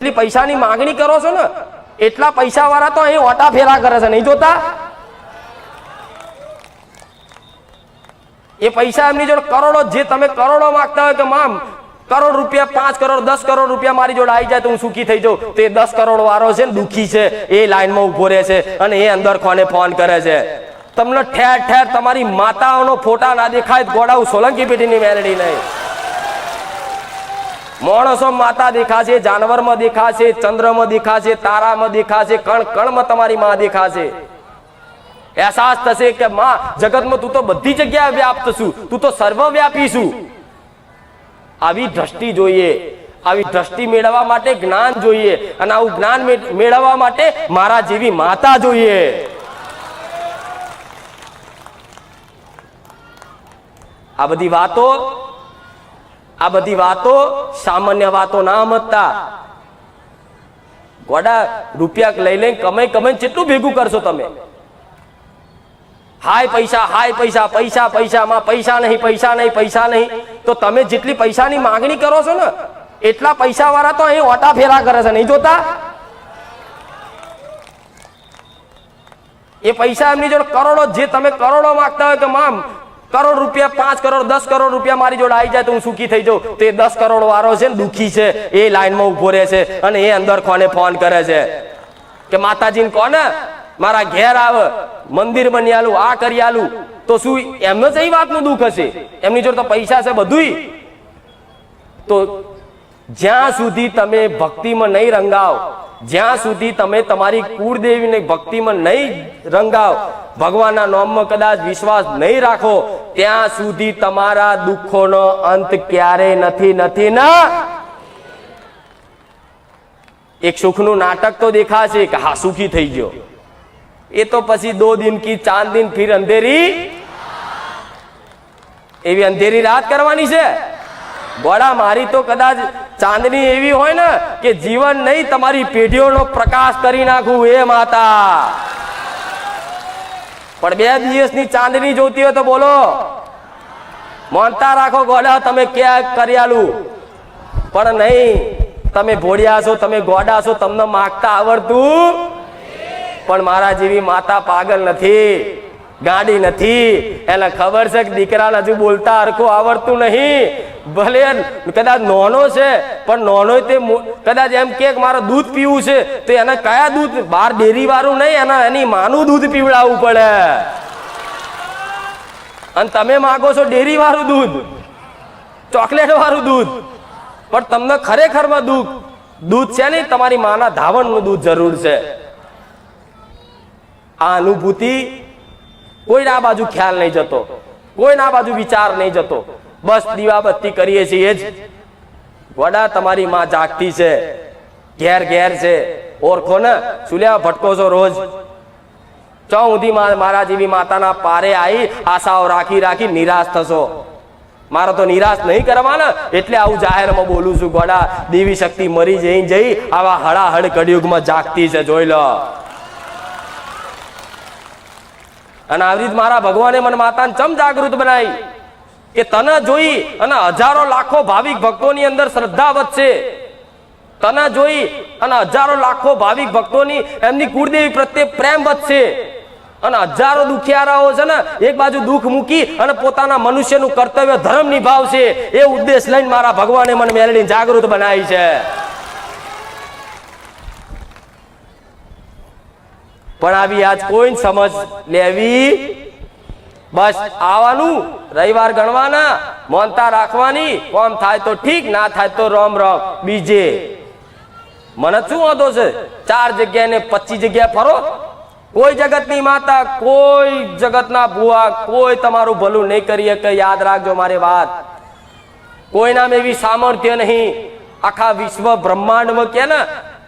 જેટલી પૈસાની માંગણી કરો છો ને, એટલા પૈસા વાળા તો અહીં ઓટા ફેરા કરે છે, નહીં જોતા? એ પૈસા એમની જોડે કરોડો, જે તમે કરોડો માંગતા હોય કે મામ, કરોડ રૂપિયા, પાંચ કરોડ, દસ કરોડ રૂપિયા મારી જોડે આવી જાય તો હું સુખી થઈ જાઉં. તે દસ કરોડ વાળો છે ને, દુખી છે, એ લાઈનમાં ઊભો રહે છે અને એ અંદર કોને ફોન કરે છે. તમને ઠેર ઠેર તમારી માતાઓનો ફોટા ના દેખાય ગોડાઉ સોલંકી પેઢીની મેલેડી નહીં માણસો માતા દેખાશે, જાનવરમાં દેખાશે, ચંદ્રમાં દેખાશે, તારામાં દેખાશે, કણ કણમાં તમારી માં દેખાશે. અહેસાસ થશે કે માં, જગતમાં તું તો બધી જગ્યાએ વ્યાપ્ત છું, તું તો સર્વવ્યાપી છું. આવી દ્રષ્ટિ જોઈએ, આવી દ્રષ્ટિ મેળવવા માટે જ્ઞાન જોઈએ અને આવું જ્ઞાન મેળવવા માટે મારા જેવી માતા જોઈએ. આ બધી વાતો આ બધી વાતો સામાન્ય વાતો ના મતતા ગોડા રૂપિયા લઈ લઈને કમાઈ કમાઈ કેટલું ભેગું કરશો તમે. હાય પૈસા હાય પૈસા પૈસા પૈસા માં પૈસા નહીં પૈસા નહીં પૈસા નહીં. તો તમે જેટલી પૈસાની માંગણી કરો છો ને, એટલા પૈસા વાળા તો અહીં ઓટા ફેરા કરે છે, નહીં જોતા? એ પૈસા એમની જોડે કરોડો, જે તમે કરોડો માંગતા હોય કે મામ કરોડ રૂપિયા, પાંચ કરોડ, દસ કરોડ રૂપિયા મારી જોડે આવી જાય તો હું સુખી થઈ જાઉં. તો દસ કરોડ વાળો છે ને દુખી છે, એ લાઈનમાં ઊભો રહે છે અને એ અંદર કોને ફોન કરે છે? કે માતાજીને કોને? મારા ઘેર આવે, મંદિર બની આલું, આ કરી આલું. તો શું એમને જ એ વાતનું દુઃખ હશે? એમની જોડે તો પૈસા છે બધુંય. તો જ્યાં સુધી તમે ભક્તિમાં નહીં રંગાવ, જ્યાં સુધી તમે તમારી કુળદેવીને ભક્તિમાં નહીં રંગાવ, ભગવાનના નોમમાં કદાચ વિશ્વાસ નહીં રાખો ત્યાં સુધી તમારા દુઃખોનો અંત ક્યારે નથી નથી ના. એક સુખનું નાટક તો દેખાશે કે હા, સુખી થઈ ગયો. એ તો પછી દો દિન કી ચાંદ દિન ફિર અંધેરી. એવી અંધેરી રાત કરવાની છે. ગોળા મારી તો કદાચ ચાંદની એવી હોય ને કે જીવન નહીં, તમારી પેઢીઓનો પ્રકાશ કરી નાખું એ માતા. પણ બે દિવસની ચાંદની જોતી હોય તો બોલો. મોનતા રાખો ગોડા, તમે ક્યાં કર્યાલું? પણ નહીં, તમે ભોળિયા છો, તમે ગોડા છો, તમને માગતા આવડતું? પણ મારા જેવી માતા પાગલ નથી. ગાડી નથી. એને ખબર છે કે દીકરાને હજુ બોલતા હરખું આવડતું નહીં. ભલે કદાચ નોનો છે, પણ નોનો તે કદાચ એમ કે મારે દૂધ પીવું છે, તો એને કયા દૂધ? બાર ડેરી વાળું નહીં, એના એની માનું દૂધ પીવડાવવું પડે. અને તમે માગો છો ડેરી વાળું દૂધ ચોકલેટ વાળું દૂધ. પણ તમને ખરેખરમાં દૂધ દૂધ છે નહીં, તમારી માના ધાવણનું દૂધ જરૂર છે. આ અનુભૂતિ કોઈના આ બાજુ ખ્યાલ નહીં જતો. કોઈના આ બાજુ વિચાર નહીં જતો. બસ દીવાબત્તી કરીએ છીએ જ. વડા તમારી માં જાગતી છે. ઘેર ઘેર છે. ઓળખો ને? સુલ્યા ભટકો છો રોજ. ચૌધી મારા જેવી માતાના પારે આવી આશાઓ રાખી રાખી નિરાશ થશો. મારે તો નિરાશ નહીં કરવાના. એટલે આવું જાહેરમાં બોલું છું, ગોડા, દેવી શક્તિ મરી જઈ જઈ, આવા હળાહળ કડિયુગમાં જાગતી છે, જોઈ લો. અને આવી રીતે મારા ભગવાને મને માતાને ચમ જાગૃત બનાવી? કે તને જોઈ અને હજારો લાખો ભાવિક ભક્તોની અંદર શ્રદ્ધા વધશે. તને જોઈ અને હજારો લાખો ભાવિક ભક્તોની એમની કુળદેવી પ્રત્યે પ્રેમ વધશે. અને હજારો દુખિયારાઓ છે ને, એક બાજુ દુઃખ મૂકી અને પોતાના મનુષ્યનું કર્તવ્ય ધર્મ નિભાવશે. એ ઉદ્દેશ લઈને મારા ભગવાને મને મેળવીને જાગૃત બનાવી છે. પણ આવી આજ કોઈ સમજ લેવી? બસ આવવાનું, રવિવાર ગણવાના, મોનતા રાખવાની, કોમ થાય તો ઠીક, ના થાય તો રોમ રોમ. બીજે, મને શું વાંધો છે? ચાર જગ્યાએ ને પચીસ જગ્યા ફરો. કોઈ જગતની માતા, કોઈ જગતના ભુવા, કોઈ તમારું ભલું નહીં કરી શકે યાદ રાખજો મારી વાત. કોઈ નામ એવી સામર્થ્ય નહીં. આખા વિશ્વ બ્રહ્માંડમાં કે ને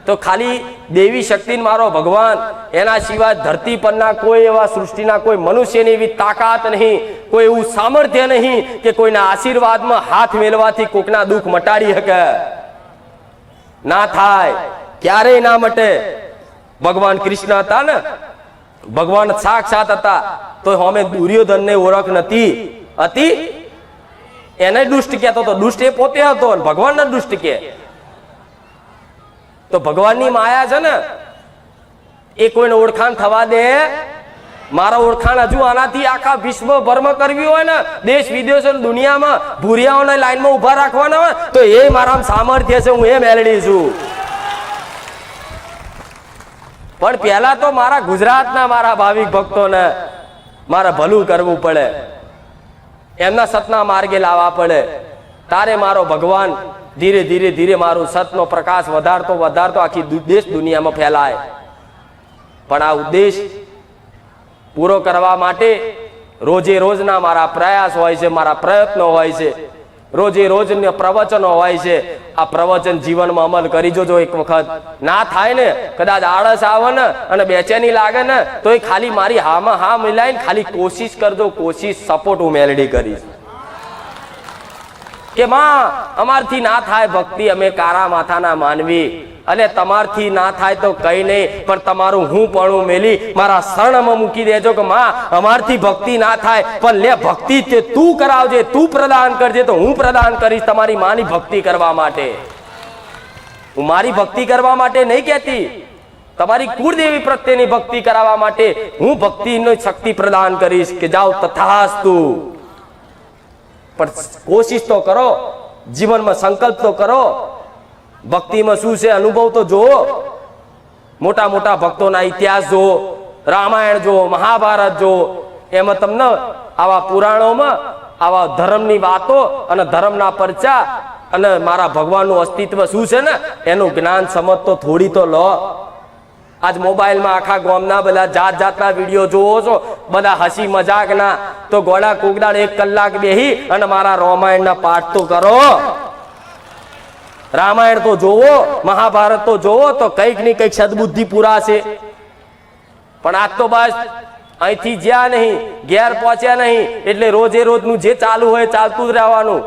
તો ખાલી દેવી શક્તિ મારો ભગવાન, એના સિવાય ધરતી પરના કોઈ એવા સૃષ્ટિના કોઈ મનુષ્યની એવી તાકાત નહીં, કોઈ એવું સામર્થ્ય નહીં કે કોઈના આશીર્વાદમાં હાથ મેળવાથી કોકના દુઃખ મટાડી શકે. ના થાય, ક્યારેય ના મટે. ભગવાન કૃષ્ણ હતા ને, ભગવાન સાક્ષાત હતા તો અમે દુર્યોધનને ઓળખ નથી. હતી એને દુષ્ટ કહેતો હતો દુષ્ટ એ પોતે હતો ભગવાન ભગવાનને દુષ્ટ કે. તો ભગવાનની માયા છે ને, એ કોઈને ઓળખાણ થવા દે. મારા ઓળખાણ હજુ આનાથી આખા વિશ્વભરમાં કરવી હોય ને, દેશ વિદેશ દુનિયામાં ભૂરિયાઓને લાઈનમાં ઊભા રાખવાના હોય, તો એ મારા સામર્થ્ય છે, હું એ મેળવી છું. પણ પહેલા તો મારા ગુજરાતના મારા ભાવિક ભક્તોને મારે ભલું કરવું પડે. એમના સતના માર્ગે લાવવા પડે. તારે મારો ભગવાન ધીરે ધીરે ધીરે મારું સતનો પ્રકાશ વધારતો વધારતો આખી દેશ દુનિયામાં ફેલાય. પણ આ ઉદ્દેશ પૂરો કરવા માટે રોજે રોજના મારા પ્રયાસ હોય છે, મારા પ્રયત્નો હોય છે. રોજે રોજના પ્રવચનો હોય છે. આ પ્રવચન જીવનમાં અમલ કરી જોજો એક વખત. ના થાય ને, કદાચ આળસ આવે ને અને બેચેની લાગે ને તો એ ખાલી મારી હામાં હા મિલાઈને ખાલી કોશિશ કરજો, કોશિશ, સપોર્ટ હું મેલડી કરીશ. કે માં, અમારથી ના થાય ભક્તિ, અમે કારા માથાના માનવી. અને તમારથી ના થાય તો કઈ નહીં, પણ તમારું હું પણ મેલી, મારા શરણમાં મૂકી દેજો કે માં, અમારથી ભક્તિ ના થાય, પણ લે ભક્તિ તે તું કરાવજે, તું પ્રદાન કરજે, તો હું પ્રદાન કરીશ તમારી માની ભક્તિ કરવા માટે. હું મારી ભક્તિ કરવા માટે નહીં કહેતી. તમારી કુળદેવી પ્રત્યેની ભક્તિ કરાવવા માટે હું ભક્તિની શક્તિ પ્રદાન કરીશ કે જાઓ તથાસ્તુ. પણ કોશિશ તો કરો, જીવનમાં સંકલ્પ તો કરો. ભક્તિમાં શું છે? અનુભવ તો જુઓ. મોટા મોટા ભક્તોના ઇતિહાસ જુઓ, રામાયણ જુઓ, મહાભારત જુઓ. એમાં તમને આવા પુરાણોમાં આવા ધર્મની વાતો અને ધર્મના પરચા અને મારા ભગવાનનું અસ્તિત્વ શું છે ને? એનું જ્ઞાન સમજ તો થોડી તો લો. આજ મોબાઈલમાં આખા ગામના બધા જાત જાતના વીડિયો જોવો છો. બધા હસી મજાકના. તો ગોળા કુગડાળ એક કલાક બેહી અને મારા રામાયણના પાઠ તો કરો. રામાયણ તો જોવો મહાભારત તો જોવો તો કંઈકની કંઈક સદબુદ્ધિ પુરાશે પણ આજ તો બસ, અહીંથી જ્યાં નહીં, ઘેર પહોંચ્યા નહીં, એટલે રોજે રોજનું જે ચાલુ હોય ચાલતું જ રહેવાનું.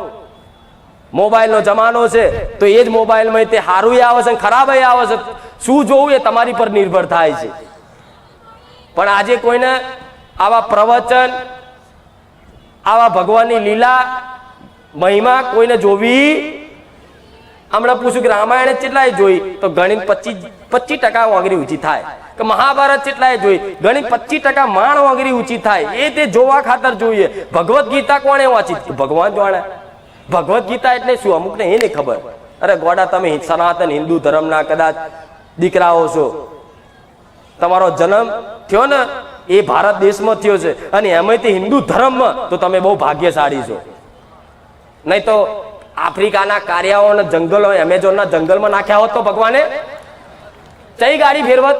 મોબાઈલનો જમાનો છે, તો એ જ મોબાઈલમાં તે સારું આવે છે ખરાબ આવે છે. શું જોવું એ તમારી પર નિર્ભર થાય છે. પણ આજે કોઈને આવા પ્રવચન, આવા ભગવાનની લીલા મહિમા કોઈને જોવી, હમણાં પૂછ્યું કે રામાયણ કેટલાય જોઈ? તો ગણિત પચીસ પચીસ ટકા વાંગરી ઊંચી થાય. કે મહાભારત કેટલાય જોઈ? ગણિત પચીસ ટકા માણ વાંગરી ઊંચી થાય. એ તે જોવા ખાતર જોઈએ. ભગવદ્ ગીતા કોણે વાંચી? ભગવાન જાણે. ભગવદ્ ગીતા એટલે શું? અમુક ને એ નહીં ખબર. અરે ગોડા, તમે સનાતન હિન્દુ ધર્મના કદાચ દીકરાઓ છો. તમારો જન્મ થયો ને, એ ભારત દેશમાં થયો છે. અને એમાંથી હિન્દુ ધર્મમાં તો તમે બહુ ભાગ્યશાળી છો. નહીં તો આફ્રિકાના કાર્યાઓ અને જંગલો, એમેઝોનના જંગલમાં નાખ્યા હોત તો ભગવાને? ચઈ ગાડી ફેરવત?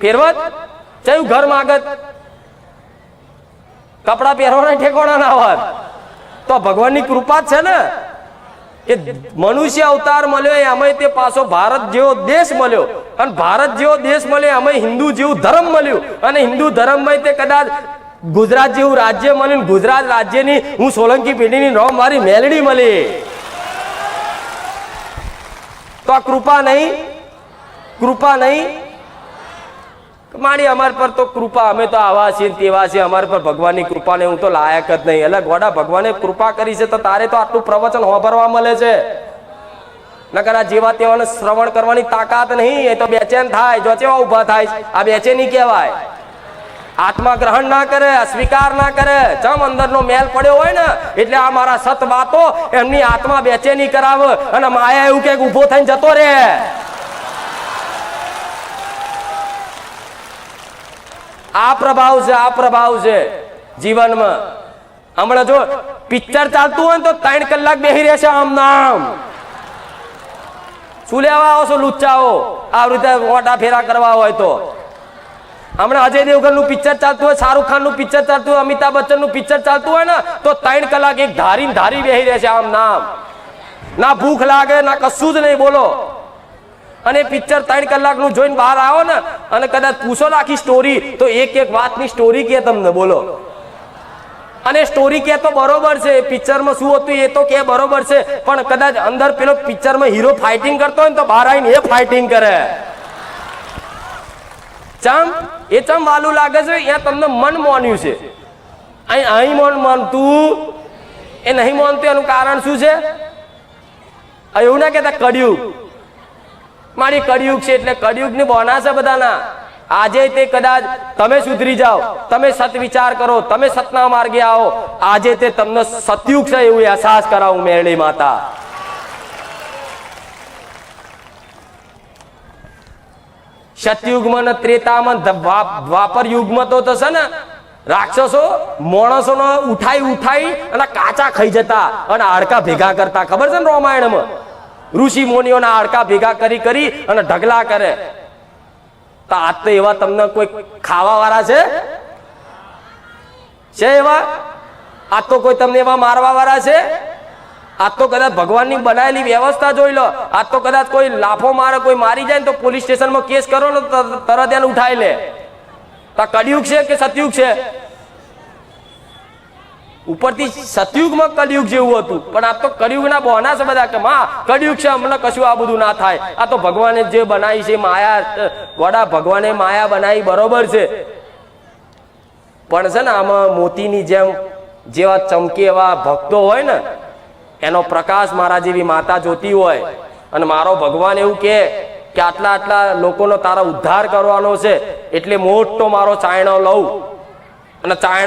ફેરવત? ચયું ઘર માગત? કપડા પહેરવાના ઠેકોણા ના હોત? તો ભગવાનની કૃપા જ છે ને. એ મનુષ્ય અવતાર મળ્યો એમાં તે પાછો ભારત જેવો દેશ મળ્યો. અને ભારત જેવો દેશ મળ્યો એમાં હિન્દુ જેવું ધર્મ મળ્યું. અને હિન્દુ ધર્મમાં તે કદાચ ગુજરાત જેવું રાજ્ય મળ્યું ને ગુજરાત રાજ્યની હું સોલંકી પેઢીની રોમ મારી મેલડી મળી. તો આ કૃપા નહીં કૃપા નહીં મારી અમાર પર તો કૃપા. અમે તો આવા છીએ તેવા છીએ. અમાર પર ભગવાનની કૃપાને હું તો લાયક જ નહીં. એટલે ગોડા, ભગવાને કૃપા કરી છે તો તારે તો આટલું પ્રવચન હોભરવા મળે છે. નકર આ જેવા તેવાને શ્રવણ કરવાની તાકાત નહીં. એ તો બેચેન થાય, જો ચેવા ઊભા થાય આ બેચેની કહેવાય. આત્મા ગ્રહણ ના કરે સ્વીકાર ના કરે. ચમ અંદરનો મેલ પડ્યો હોય ને, એટલે આ મારા સત વાતો એમની આત્મા બેચેની કરાવે. અને માયા એવું કે ઊભો થઈને જતો રહે. આ પ્રભાવ છે, આ પ્રભાવ છે જીવનમાં. હમણાં જો પિક્ચર ચાલતું હોય ને તો ત્રણ કલાક બેસી રહેશે આમ નામ શું લેવા આવો છો, લુચ્ચાઓ? આવી રીતે મોટા ફેરા કરવા હોય તો. હમણાં અજય દેવગનનું પિક્ચર ચાલતું હોય, શાહરૂખ ખાનનું પિક્ચર ચાલતું હોય, અમિતાભ બચ્ચનનું પિક્ચર ચાલતું હોય ને, તો ત્રણ કલાક એક ધારી ધારી બેસી રહેશે આમ નામ ના ભૂખ લાગે, ના કશું જ નહીં, બોલો. અને પિક્ચર ત્રણ કલાકનું જોઈને બહાર આવો ને, અને કદાચ પૂછો ને આખી સ્ટોરી તો એક એક વાતની સ્ટોરી કે તમને, બોલો. અને સ્ટોરી કે તો બરોબર છે પિક્ચરમાં શું હતું એ તો કે બરોબર છે, પણ કદાચ અંદર પેલો પિક્ચરમાં હીરો ફાઇટિંગ કરતો હોય ને તો બહાર આવીને એ ફાઇટિંગ કરે. ચમ? એ ચમ વાલું લાગે છે, એ તમને મન માન્યું છે. અહીં અહીં મન માનતું, એ નહીં માનતું એનું કારણ શું છે? એવું ના કહેતા, કડ્યું. મારી કળિયુગ છે એટલે કળિયુગ ને બોના છે બધાના. આજે તે કદાચ તમે સુધરી જાઓ, તમે સત વિચાર કરો, તમે સતના માર્ગે આવો. આજે તે તમને સતયુગ છે એવું અહેસાસ કરાવું મેરડી માતા. સતયુગમાં ને ત્રેતામાં દ્વાપર યુગમાં તો થશે ને. રાક્ષસો માણસો ઉઠાઈ ઉઠાઈ અને કાચા ખાઈ જતા અને હાડકા ભેગા કરતા. ખબર છે ને રામાયણમાં? ઋષિ મુનિઓના હાડકા ભેગા કરી કરી અને ઢગલા કરે. તો આજ તો એવા તમને કોઈ ખાવા વાળા છે? છે એવા? આજ તો કોઈ તમને એવા મારવા વાળા છે? આજ તો કદાચ ભગવાનની બનાવેલી વ્યવસ્થા જોઈ લો. આજ તો કદાચ કોઈ લાફો મારે, કોઈ મારી જાય ને તો પોલીસ સ્ટેશનમાં કેસ કરો ને તરત એને ઉઠાઈ લે. તો આ કળિયુગ છે કે સતયુગ છે? ઉપરથી સતયુગમાં કલયુગ જેવું હતું. પણ આ તો કળિયુગના બહાના છે બધા કે, માં, કળિયુગ છે, અમને કશું આ બધું ના થાય. આ તો ભગવાને જે બનાવી છે, માયા વડા ભગવાને માયા બનાવી બરોબર છે. પણ છે ને, આમાં મોતીની જેમ જેવા ચમકે એવા ભક્તો હોય ને, એનો પ્રકાશ મારા જેવી માતા જોતી હોય. અને મારો ભગવાન એવું કે કે આટલા આટલા લોકોનો તારા ઉદ્ધાર કરવાનો છે, એટલે મોટો મારો ચાયણો લઉં. અને ચાયણા